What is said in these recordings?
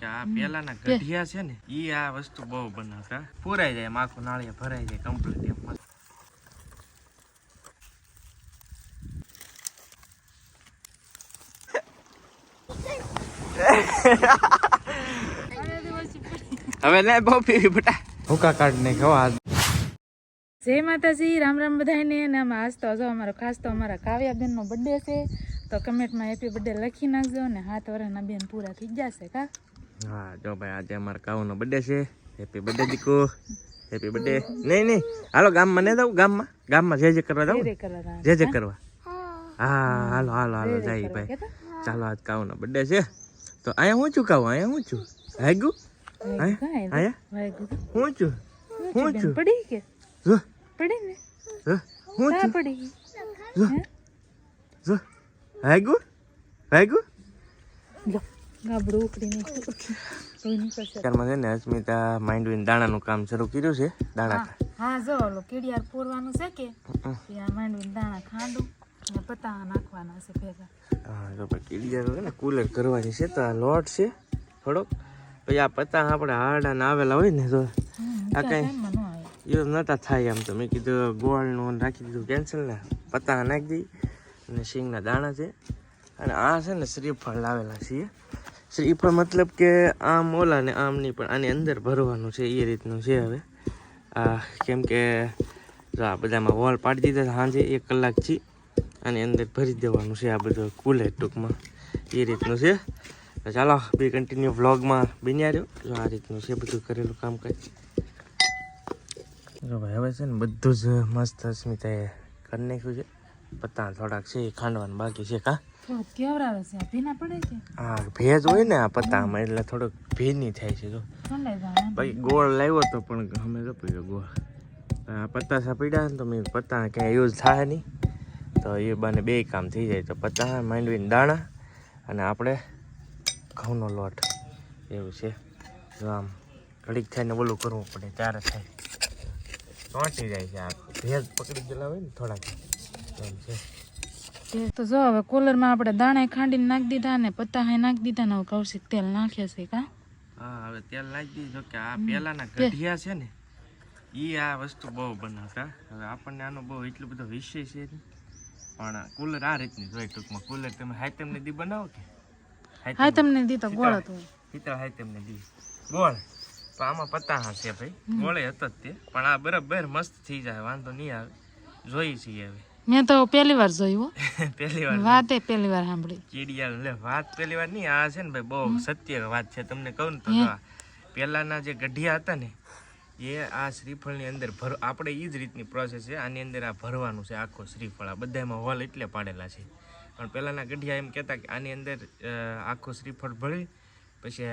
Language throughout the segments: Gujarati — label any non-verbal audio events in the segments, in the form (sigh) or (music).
કે આ પેલાના ગઢિયા છે ને ઈ આ વસ્તુ બહુ બનાવતા. પૂરાઈ જાય આખું નાળિયા ભરાઈ જાય કમ્પ્લીટ એમ. હવે ને બહુ પીવી બટા. ભૂકા કાઢ ને ખવા જય માતાજી રામ રામ બધાને અને આમાં આજ તો હજુ અમારો ખાસ તો અમારા કાવ્યાબેનનો બર્થડે છે. તો કમેન્ટમાં હેપી બર્થડે લખી નાખજો અને હાથ વર્ષના બેન પૂરા થઈ જશે કા? હા જો ભાઈ આજે અમારા કાઉનો બર્થડે છે. Happy birthday Diku. Happy birthday નહીં નહીં. હાલો ગામમાં ને દઉં ગામમાં? ગામમાં જે જે કરવા દઉં. જે જે કરવા હા. હાલો હાલો હાલો જાય ભાઈ? ચાલો આજ કાઉનો બર્થડે છે. તો અહીંયા હું છું કાઉ અહીંયા હું છું? નહીં. આયા. હું છું? હું છે પડી કે? જો. પડી ને? જો. હું છું? પડી? જો. જો. હાગ્યું હાગ્યું લો. ગાબડું ઉકળી નાખ્યું કોઈ અત્યારમાં છે ને અસ્મિતા માઇન્ડ દાણાનું કામ શરૂ કર્યું છે દાણા હા જો ઓલો કીડિયાર પૂરવાનું છે કે માંડવીને દાણા ખાંડું નાખવાના ભેગા. હા ને કુલર કરવાની છે તો આ લોટ છે થોડોક. પછી આ પતા આપણે હારડા ને આવેલા હોય ને તો આ કાંઈ યુઝ નતા થાય એમ તો. મેં કીધું ગોળનું રાખી દીધું કેન્સલ ને. પતા નાખી દઈ અને શીંગના દાણા છે. અને આ છે ને શ્રીફળ લાવેલા છીએ. શ્રીફળ મતલબ કે આમ ઓલા ને આમ નહીં પણ આની અંદર ભરવાનું છે એ રીતનું છે હવે. આ કેમ કે આ બધામાં વોલ પાડી દીધા સાંજે એક કલાકથી આની અંદર ભરી દેવાનું છે આ બધું કુલે ટૂંકમાં. એ રીતનું છે. ચાલો બી કન્ટિન્યુ વ્લોગમાં બન્યા રહ્યો. જો આ રીતનું છે બધું કરેલું કામકાજ. જો ભાઈ, હવે છે ને બધું જ મસ્ત અસ્મિતાએ કરી નાખ્યું છે. પત્તા થોડાક છે, એ ખાંડવાનું બાકી છે કા? કેવરાવે છે? આ ભીના પડે છે? હા ભેજ હોય ને આ પત્તામાં એટલે થોડોક ભીની થાય છે જો. ભાઈ ગોળ લાવ્યો તો પણ અમે તો પીડ્યો ગોળ. આ પત્તા પીડ્યા ને તો મેં પત્તા ક્યાંય યુઝ થાય નહીં. તો એ બને બે કામ થઈ જાય. તો પત્તા માંડવીને દાણા અને આપણે ઘઉંનો લોટ. એવું છે. જો આમ ઘડીક થઈને ઓલું કરવું પડે ત્યારે થાય ચોંટી જાય છે આ ભેજ પકડી ગયેલા હોય ને થોડાક. એમ છે. તે તો જો હવે કોલરમાં આપણે દાણા ખાંડીને નાખી દીધા ને પત્તા હાય નાખી દીધા ને હવે કૌશિક તેલ નાખે છે કા? હા હવે તેલ નાખી દીધો. કે આ પેલાના ગઢિયા છે ને ઈ આ વસ્તુ બહુ બનાવતા. હવે આપણને આનો બહુ એટલો બધો વિષય છે પણ કુલર આ રીતની જોઈએ ટૂંકમાં. કુલર તમે હાઈતમને દી બનાવો કે? હા તમને દીધો ગોળ હતો. પિતળ હાઈતમને દી. ગોળ. તો આમાં પત્તા છે ભાઈ. ગોળે હતો જ તે. પણ આ બરાબર મસ્ત થઈ જાય. વાંધો નહીં આવે. જોઈ છીએ હવે. મેં તો પહેલી વાર જોયું (laughs) પહેલી. વાર વાત પહેલી વાર સાંભળી. ચીડિયા લે વાત પહેલી વાર નહીં આ છે ને ભાઈ બહુ સત્ય વાત છે. તમને કહું ને તો પહેલાના જે ગઢિયા હતા ને એ આ શ્રીફળની અંદર ભર આપણે એ જ રીતની પ્રોસેસ છે. આની અંદર આ ભરવાનું છે આખો શ્રીફળ. આ બધામાં હોલ એટલે પાડેલા છે. પણ પહેલાંના ગઢિયા એમ કહેતા કે આની અંદર આખું શ્રીફળ ભળી પછી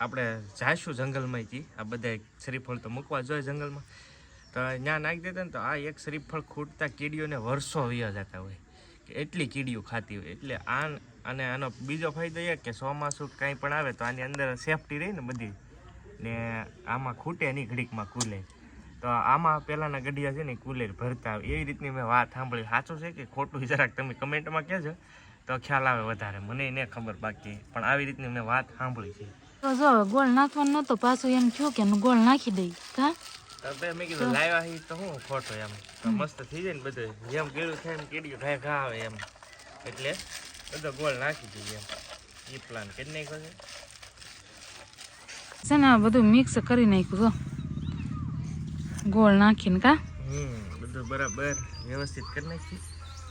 આપણે જાશું જંગલમાંથી. આ બધા શ્રીફળ તો મૂકવા જોઈએ જંગલમાં. તો ત્યાં નાખી દેતા ને તો આ એક શ્રીફળ ખૂટતા કીડીઓને વર્ષો વ્યા જતા હોય. કે એટલી કીડીઓ ખાતી હોય. એટલે આ અને આનો બીજો ફાયદો એ કે ચોમાસું કાંઈ પણ આવે તો આની અંદર સેફટી રહી ને બધી. ને આમાં ખૂટે નહીં, ઘડીકમાં કુલે. તો આમાં પહેલાંના ગઢિયા છે ને કુલેર ભરતા આવે. એવી રીતની મેં વાત સાંભળી. સાચું છે કે ખોટું જરાક તમે કમેન્ટમાં કહેજો. તો ખ્યાલ આવે વધારે. મને નહીં ખબર બાકી. પણ આવી રીતની મેં વાત સાંભળી છે. જો ગોળ નાખવાનો નતો, પાછું એમ થયું કે ગોળ નાખી દઈ. કા તો મેં કીધું લાવ્યા હી તો હું ખોટો એમ. તો મસ્ત થઈ જાય ને બધું. જેમ કેળું થાય એમ કીડ્યું ઘા ઘા આવે એમ. એટલે બધો ગોળ નાખી દઈએ એમ. એ પ્લાન કરી નાખ્યો છે. છે ને બધું મિક્સ કરી નાખ્યું તો ગોળ નાખીને કા? હમ બધું બરાબર વ્યવસ્થિત કરી નાખી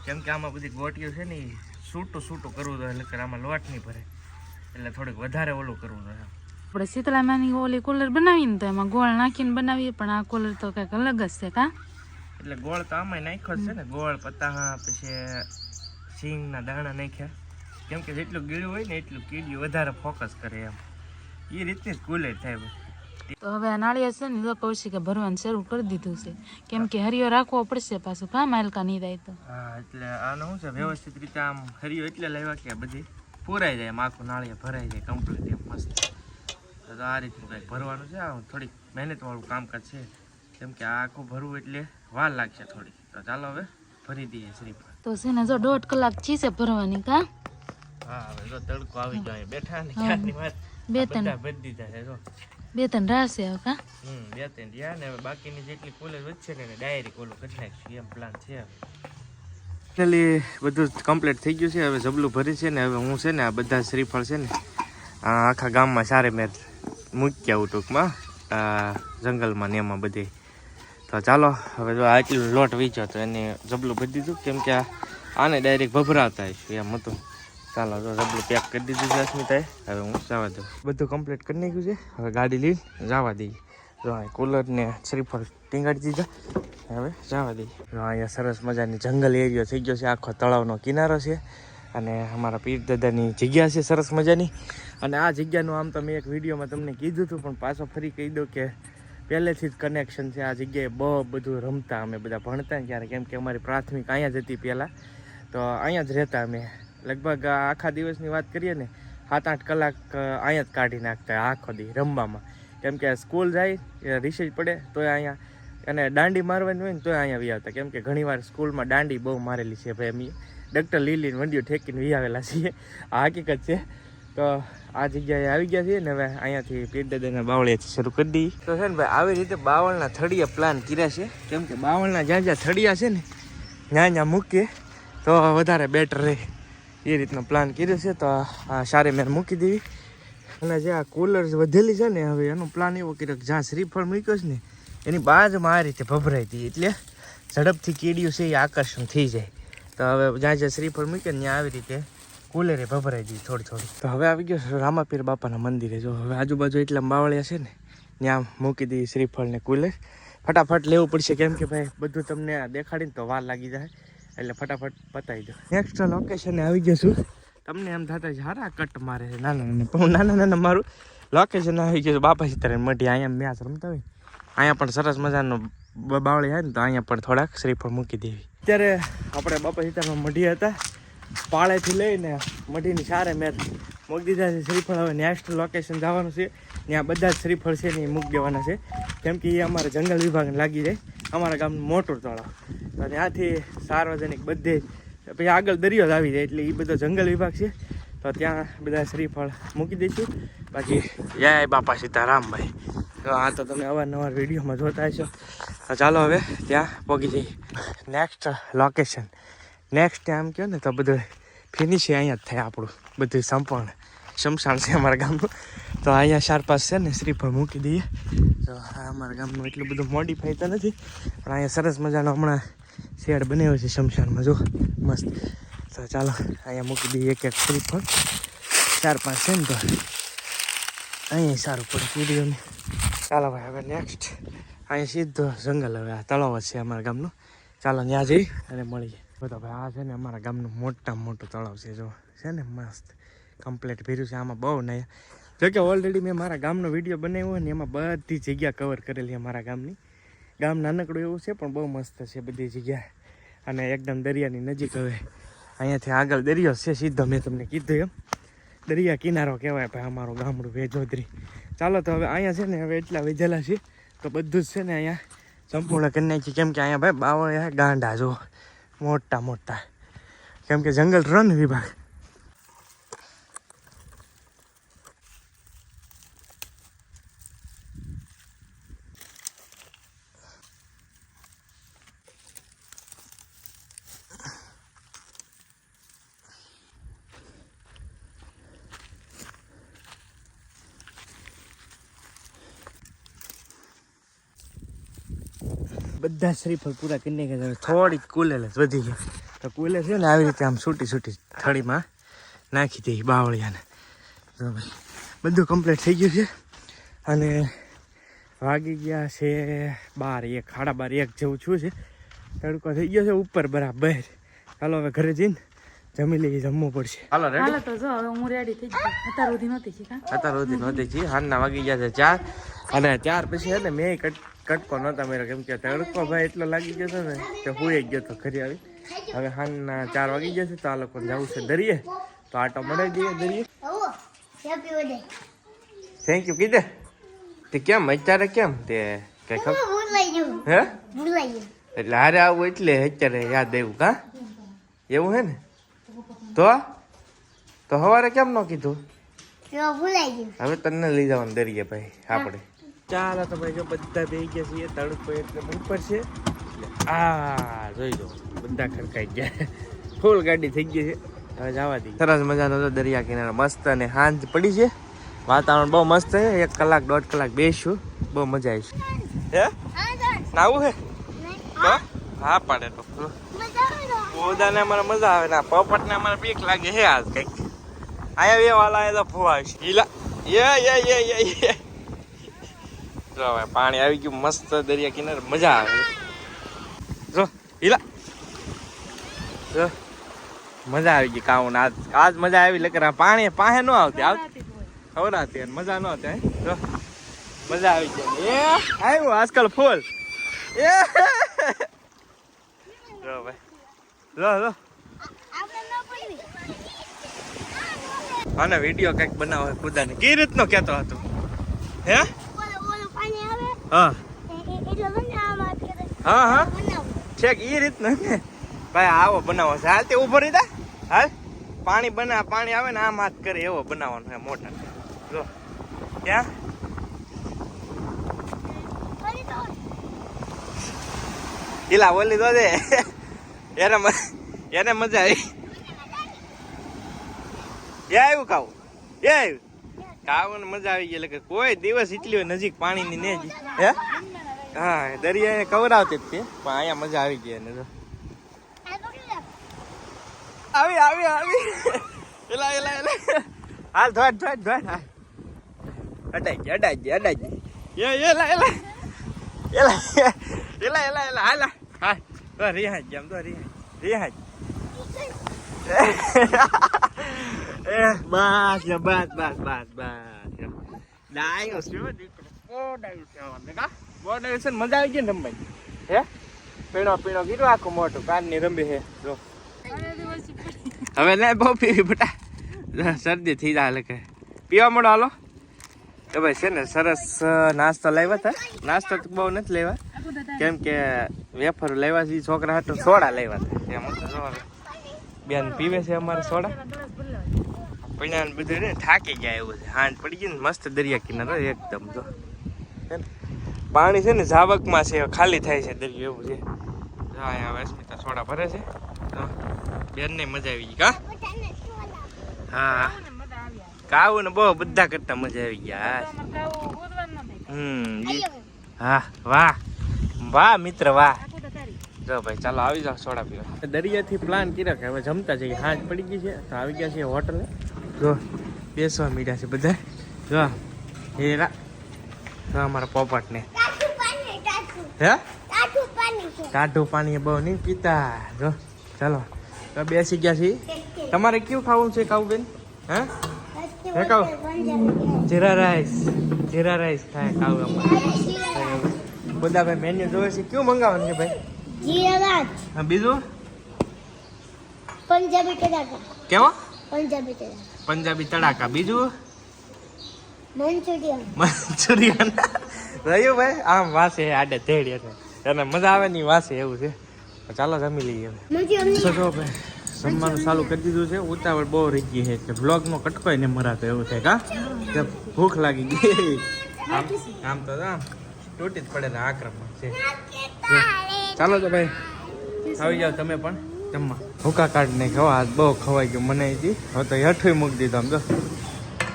કેમ કે આમાં બધી ગોટીઓ છે ને એ સૂટું છૂટું કરવું તો એટલે આમાં લોટ નહીં ભરે એટલે થોડુંક વધારે ઓલું કરવું જોઈએ. આપણે શીતળામાની ઓલી કુલર બનાવીને તો એમાં ગોળ નાખીને બનાવીએ પણ આ કુલર તો કંઈક અલગ જ છે કા? એટલે ગોળ તો આમાં નાખ્યો છે ને. ગોળ પતા પછી સિંગના દાણા નાખ્યા. કેમ કે જેટલું ગીળું હોય ને એટલું કીડ્યું વધારે ફોકસ કરે એમ. એ રીતની જ કુલે થાય. તો હવે આ નાળિયેર છે ને તો કે ભરવાનું શરૂ કરી દીધું છે. કેમ કે હરિયો રાખવો પડશે પાછું કા માલકા નહીં થાય તો. હા એટલે આનો શું છે વ્યવસ્થિત રીતે આમ હરિયો એટલે લાવ્યા કે બધી પૂરાઈ જાય આમ આખું નાળિયા ભરાઈ જાય કમ્પ્લીટ એમ મસ્ત. તો આ રીતનું કંઈક ભરવાનું છે. આ થોડીક મહેનતવાળું કામકાજ છે. કેમ કે આ આખું ભરવું એટલે વાર લાગશે થોડી તો ચાલો હવે ભરી દઈએ શ્રીફળ. તો છે ને જો દોઢ કલાક છે ભરવાની કા? હા હવે જો તડકો આવી ગયો અહીંયા બેઠા ને ક્યારની વાત? બે ત્રણ. બધા ભરી દીધા છે જો. બે ત્રણ રાશે હવે કા? હમ બે ત્રણ રહ્યા ને હવે બાકીની જેટલી કોલેજ વધશે ને એને ડાયરેક્ટ ઓલું કરી નાખશું એમ પ્લાન છે ફાઇનલી બધું કમ્પ્લીટ થઈ ગયું છે. હવે જબલું ભરી છે ને હવે હું છે ને આ બધા શ્રીફળ છે ને આ આખા ગામમાં સારે મેં મૂકી આવું ટૂંકમાં જંગલમાં ને એમાં બધે. તો ચાલો, હવે જો આટલું લોટ વીચ્યો તો એને જબલું ભરી દીધું. કેમ કે આને ડાયરેક્ટ ભભરાવતા હશું, એમ હતું. ચાલો, જો જબલું પેક કરી દીધું છે અસ્મિતાએ. હવે હું જવા દઉં. બધું કમ્પ્લીટ કરી નાખ્યું છે. હવે ગાડી લઈને જવા દઈએ. જો આ કુલરને શ્રીફળ ટીંગાડી દીધા. હવે જવા દઈએ. જો અહીંયા સરસ મજાની જંગલ એરિયો થઈ ગયો છે. આખો તળાવનો કિનારો છે. અને અમારા પીર દાદાની જગ્યા છે સરસ મજાની. અને આ જગ્યાનું આમ તો મેં એક વિડીયોમાં તમને કીધું હતું, પણ પાછો ફરી કહી દઉં કે પહેલેથી જ કનેક્શન છે. આ જગ્યાએ બહુ બધું રમતા અમે બધા ભણતા ત્યારે કેમ કે અમારી પ્રાથમિક અહીંયા જ હતી પહેલાં. તો અહીંયા જ રહેતા અમે. લગભગ આખા દિવસની વાત કરીએ ને સાત આઠ કલાક અહીંયા જ કાઢી નાખતા આખો દી રમવામાં. કેમ કે સ્કૂલ જાય રિસેજ પડે, તોય અહીંયા અને દાંડી મારવાની હોય ને તોય અહીંયા વી આવતા. કેમ કે ઘણીવાર સ્કૂલમાં દાંડી બહુ મારેલી છે ભાઈ અમે ડૉક્ટર લીલીને વંડીઓ ઠેકીને વી આવેલા છીએ. આ હકીકત છે. તો આ જગ્યાએ આવી ગયા છીએ ને હવે અહીંયાથી પીરદાદાના બાવળિયાથી શરૂ કરી દઈએ. તો છે ને ભાઈ, આવી રીતે બાવળના થળિયા પ્લાન કર્યા છે. કેમ કે બાવળના જ્યાં જ્યાં થળિયા છે ને, ત્યાં ત્યાં મૂકીએ તો વધારે બેટર રહે. એ રીતનો પ્લાન કર્યો છે. તો આ સારી મેર મૂકી દેવી. અને જે આ કુલર્સ વધેલી છે ને, હવે એનો પ્લાન એવો કર્યો કે જ્યાં શ્રીફળ મૂક્યો છે ને, એની બાજુમાં આ રીતે ભભરાઈ હતી એટલે ઝડપથી કીડીયું છે એ આકર્ષણ થઈ જાય. તો હવે જ્યાં જ્યાં શ્રીફળ મૂકે ત્યાં આવી રીતે કુલરે ભભરાઈ દીધી થોડી થોડી. તો હવે આવી ગયો રામાપીર બાપાના મંદિરે. જો હવે આજુબાજુ એટલા બાવળિયા છે ને, ત્યાં મૂકી દઈએ શ્રીફળને કુલેર. ફટાફટ લેવું પડશે કેમ કે ભાઈ, બધું તમને દેખાડીને તો વાર લાગી જાય. એટલે ફટાફટ પતાવી દો. નેક્સ્ટ લોકેશને આવી ગયો છું. તમને એમ થતા છે હારા કટ મારે છે નાના નાના. નાના નાના મારું લોકેશન આવી ગયું બાપા સીતારામ મઢી, અહીંયા મેચ રમતા હોય. અહીંયા પણ સરસ મજાનો બાવળી હોય ને તો અહીંયા પણ થોડાક શ્રીફળ મૂકી દેવી. અત્યારે આપણે બાપા સીતારામ મઢી હતા. પાળેથી લઈને મઢીની સારે મેં મૂકી દીધા છે શ્રીફળ હવે નેક્સ્ટ લોકેશન જવાનું છે. ત્યાં બધા જ શ્રીફળ છે ને એ મૂકી દેવાના છે. કેમ કે એ અમારા જંગલ વિભાગને લાગી જાય. અમારા ગામનું મોટું તળાવ. તો ત્યાંથી સાર્વજનિક બધે પછી આગળ દરિયો જ આવી જાય એટલે એ બધો જંગલ વિભાગ છે. તો ત્યાં બધા શ્રીફળ મૂકી દઈશું. બાકી જય બાપા સીતારામભાઈ તો આ તો તમે અવારનવાર વિડીયોમાં જોતા હશો. તો ચાલો હવે ત્યાં પહોંચી જઈએ. નેક્સ્ટ લોકેશન નેક્સ્ટ આમ કહો ને, તો બધું ફિનિશ અહીંયા જ થાય આપણું. બધું સંપૂર્ણ. શમશાન છે અમારા ગામનું. તો અહીંયા ચાર પાંચ છે ને શ્રીફળ મૂકી દઈએ. તો અમારા ગામનું એટલું બધું મોડિફાઈ તો નથી, પણ અહીંયા સરસ મજાનો હમણાં શેડ બનાવ્યો છે શમશાનમાં, જો. મસ્ત. તો ચાલો, અહીંયા મૂકી દઈએ એક એક શ્રીફળ ચાર પાંચ છે ને તો અહીંયા સારું પડે વિડીયોને. ચાલો ભાઈ હવે નેક્સ્ટ અહીંયા સીધો જંગલ હવે, આ તળાવ જ છે અમારા ગામનું. ચાલો, ત્યાં જઈ અને મળીએ. બધા ભાઈ આ છે ને અમારા ગામનું મોટામાં મોટું તળાવ છે, જો. છે ને મસ્ત. કમ્પ્લીટ ભર્યું છે, આમાં બહુ નહીં જોકે ઓલરેડી મેં મારા ગામનો વીડિયો બનાવ્યો ને, એમાં બધી જગ્યા કવર કરેલી અમારા ગામની. ગામ નાનકડું એવું છે, પણ બહુ મસ્ત છે બધી જગ્યા. અને એકદમ દરિયાની નજીક હવે. અહીંયાથી આગળ દરિયો છે, સીધો મેં તમને કીધું એમ. દરિયા કિનારો કહેવાય ભાઈ અમારું ગામડું વેજોદરી. ચાલો તો હવે અહીંયા છે ને હવે એટલા વેજેલા છે, તો બધું જ છે ને અહીંયા સંપૂર્ણ કરી નાખી કેમ કે અહીંયા ભાઈ બાવળ ગાંડા જો મોટા મોટા. કેમ કે જંગલ રન વિભાગ બધા શ્રીફળ પૂરા કરી નાખ્યા થોડીક કુલેલ જ વધી ગયા. તો કુલે છે ને આવી રીતે આમ છૂટી છૂટી થળીમાં નાખી દઈ બાવળિયાને. બધું કમ્પ્લીટ થઈ ગયું છે. અને વાગી ગયા છે બાર એક સાડા બાર એક જેવું છું છે. તડકો થઈ ગયો છે ઉપર બરાબર. ચાલો હવે ઘરે જઈને જમી લઈએ જમવું પડશે. હાલો હાલો તો જો હવે હું રેડી થઈ ગઈ. અત્યાર સુધી નહોતી શી અત્યાર સુધી નહોતી છીએ હાલના વાગી ગયા છે ચાર. અને ચાર પછી છે ને મેં કટ કટકો નહોતા મેળો કેમ કે તડકો ભાઈ એટલો લાગી ગયો હતો ને કે હુઈ ગયો તો ખરી આવી. હવે હાલના ચાર વાગી જશે તો આ લોકોને જવું છે દરિયે. તો આટો મળે જઈએ દરિયે. Thank you કીધે. તે કેમ અત્યારે કેમ? તે કઈ ખબર? હે? એટલે હારે આવું એટલે અત્યારે યાદ આવ્યું કા? એવું હે ને? તો? તો સવારે કેમ ન કીધું? હવે તને લઈ જવાનું દરિયે ભાઈ આપણે. ચાલો તમે જો બધા બે ગયા છીએ તડકો એટલે ઉપર છે. આ જોઈ લો બધા ખડકાઈ ગયા. ફૂલ ગાડી થઈ ગઈ છે. હવે જવા દઈએ. સરસ મજાનો તો દરિયા કિનારે મસ્ત અને સાંજ પડી છે. વાતાવરણ બહુ મસ્ત છે. એક કલાક દોઢ કલાક બેસશું બહુ મજા આવી હે? નાવું હે? હા પાડે તો. પોદાને અમારે મજા આવે. ના પોપટને અમારે બીક લાગે હે આજ કંઈક. આયા બે વાલા એ તો ફુવા છે. ઈલા યે યે યે યે યે. જો હવે પાણી આવી ગયું મસ્ત દરિયા કિનારે, મજા આવે. જો, હિલા. જો, મજા આવી ગઈ કાઉન. આજ આજ મજા આવી લકર પાણી પાસે ન આવતી, આવ ખબર હતી મજા ન આવતી, હે? જો, મજા આવી ગઈ. એ આવ્યું આજકાલ ફૂલ. એ. જો ભાઈ. લો લો. અને વીડિયો કંઈક બનાવો ખુદાને. કઈ રીતનો કેતો હતો? હે? હા. હા હા. છેક એ રીતના ને. ભાઈ, આવો બનાવો. છે હાલ તે ઊભો જા. હાલ. પાણી બના, પાણી આવે ને આમ હાથ કરે એવો બનાવવાનો મોટા. જો. ક્યાં? ઈલા બોલી તો દે. એને એને મજા આવી. એ આવ્યું કાવું એ આવ્યું કાવું મજા આવી ગઈ, એટલે કોઈ દિવસ એટલી નજીક પાણીની ને હે? હા દરિયા કવરાવતી જ પણ અહીંયા મજા આવી ગઈ એને આવી આવી આવી. એલા એલા એલા. હાલ ધોડ ધોડ ધોડ હા અડાઈ ગઈ અડાઈ ગઈ અડાઈ ગઈ એ, એલા એલા. એલા એલા એલા એલા. હાલા હા તો રિહાજ જેમ તો રિહાજ રિહાજ એ બસ લે, બસ બસ બસ બસ ડાયો છે દીકરો બહુ ડાયો છે આમાં કા બહુ ડાયો છે મજા આવી ગઈ ને રમવાની હે પીણો પીણો કીધું આખું મોટું કાનની રંબી હે જો હવે લે બહુ પીવી બટા શરદી થઈ જાય કે પીવા મળો હાલો તો ભાઈ છે ને સરસ નાસ્તો લાવ્યા હતા નાસ્તો તો બહુ નથી લેવા કેમ કે વેફર લેવા છે છોકરા હતા સોડા લેવા હતા એમ બેન પીવે છે અમારે સોડા ને બધું ને થાકી ગયા એવું છે. હાંડ પડી ગયું ને મસ્ત દરિયા કિનારો એકદમ જો. પાણી છે ને ઝાવકમાં છે, ખાલી થાય છે દરિયો એવું છે. જો અહીંયા અસ્મિતા સોડા ભરે છે. બેનને મજા આવી ગઈ કા? હા. કાવું ને બહુ, બધા કરતા મજા આવી ગયા. હમ હા, વાહ. વાહ, મિત્ર, વાહ. જો ભાઈ, ચાલો આવી જાઓ સોડા પીવા. દરિયાથી પ્લાન કર્યો કે હવે જમતા જઈએ. હાજ પડી ગઈ છે, તો આવી ગયા છીએ હોટલે. જો બેસવા મીડ્યા છે બધા. જો એ જો અમારા પોપટને. હે? ટાઢું પાણી બહુ નહીં પીતા. જો ચાલો. તો બેસી ગયા છીએ. તમારે કયું ખાવું છે ખાવું બેન હે? હે કહું જીરા રાઈસ. જીરા રાઈસ થાય ખાવું અમારે. બધા ભાઈ મેન્યુ જોવે છે. કયું મંગાવવાનું છે ભાઈ? જીરા હા બીજું? પંજાબી ટકાકા કેવો? પંજાબી ટકા પંજાબી તડાકા. બીજું? મંચુરિયન. મંચુરિયન. રહ્યું ભાઈ? આમ વાસે આડે ધેડ છે. એને મજા આવે ની વાસે એવું છે. ચાલો જમી લઈએ હવે. જો ભાઈ જમવાનું ચાલુ કરી દીધું છે. ઉતાવળ બહુ રહી ગઈ છે કે બ્લોગમાં કટકોય ને મરાતો એવું છે કા? કે ભૂખ લાગી ગઈ. આમ આમ તો આમ તૂટી જ પડે ને આક્રમણ છે. ચાલો તો ભાઈ આવી જાઓ તમે પણ. જમવા. ભૂકા કાઢ ને ખવા આજ બહુ ખવાઈ ગયું મને હતી હવે તો હેઠું મૂકી દીધો આમ તો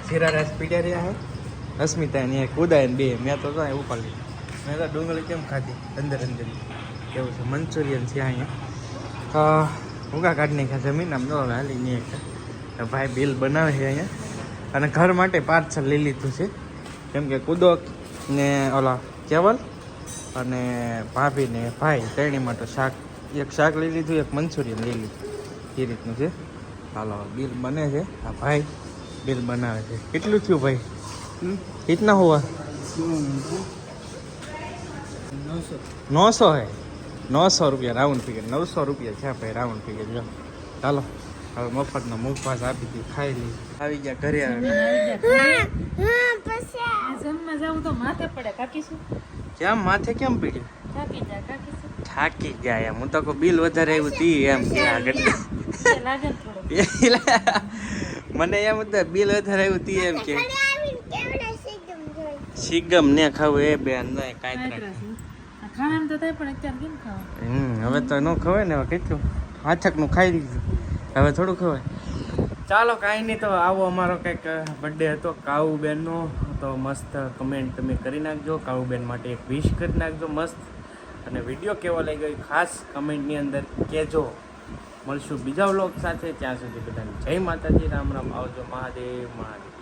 જીરા રાઈસ પીડ્યા રહ્યા હે. અસ્મિતા ને એક ઉદય ને બે. મેં તો જાય ઉપાડી મેં તો ડુંગળી કેમ ખાધી? અંદર અંદર. એવું છે. મંચુરિયન છે અહીંયા. ભૂકા કાઢ નાખ્યા જમીન આમ તો હવે હાલી તો ભાઈ બિલ બનાવે છે અહીંયા. અને ઘર માટે પાર્સલ લઈ લીધું છે. કેમ કે કુદોક ને ઓલા કેવલ અને ભાભી ને ભાઈ ત્રણેય માટે શાક એક શાક લઈ લીધું એક મંચુરિયન લઈ લીધું. એ રીતનું છે. હાલો બિલ બને છે. આ ભાઈ બિલ બનાવે છે. કેટલું થયું ભાઈ? કેટલા હોવા? નવસો. હે? નવસો રૂપિયા રાઉન્ડ ફિગર નવસો રૂપિયા છે ભાઈ રાઉન્ડ ફિગર જો. ચાલો હવે મફતનો મુખવાસ આપી દીધી ખાઈ લઈ આવી ગયા ઘરે આવે. જમવા જાવું તો માથે પડે કાકીશું કેમ? માથે કેમ પીડ્યું? થાકી જાય કાકીશું થાકી ગયા એમ. હું તો બિલ વધારે આવ્યું તી એમ. કે આગળ. ને મને એમ હતું બિલ વધારે આવ્યું તી એમ કે. શીગમ ને ખાવું એ બેન નહીં કાંઈ. તો થાય પણ અત્યારે કેમ ખાવા? હમ હવે તો ન ખવાય ને હવે કેટલું હાથકનું ખાઈ લીધું. હવે થોડું ખવાય. ચાલો કાંઈ નહીં તો આવો અમારો કંઈક બર્થડે હતો. કાવુબેનનો. તો મસ્ત કમેન્ટ તમે કરી નાખજો. કાવુબેન માટે એક વિશ કરી નાખજો. મસ્ત. અને વીડિયો કેવો લાગ્યો એ ખાસ કમેન્ટની અંદર કહેજો. મળશું બીજા વ્લોગ સાથે. ત્યાં સુધી બધાને જય માતાજી. રામ રામ. આવજો મહાદેવ મહાદેવ.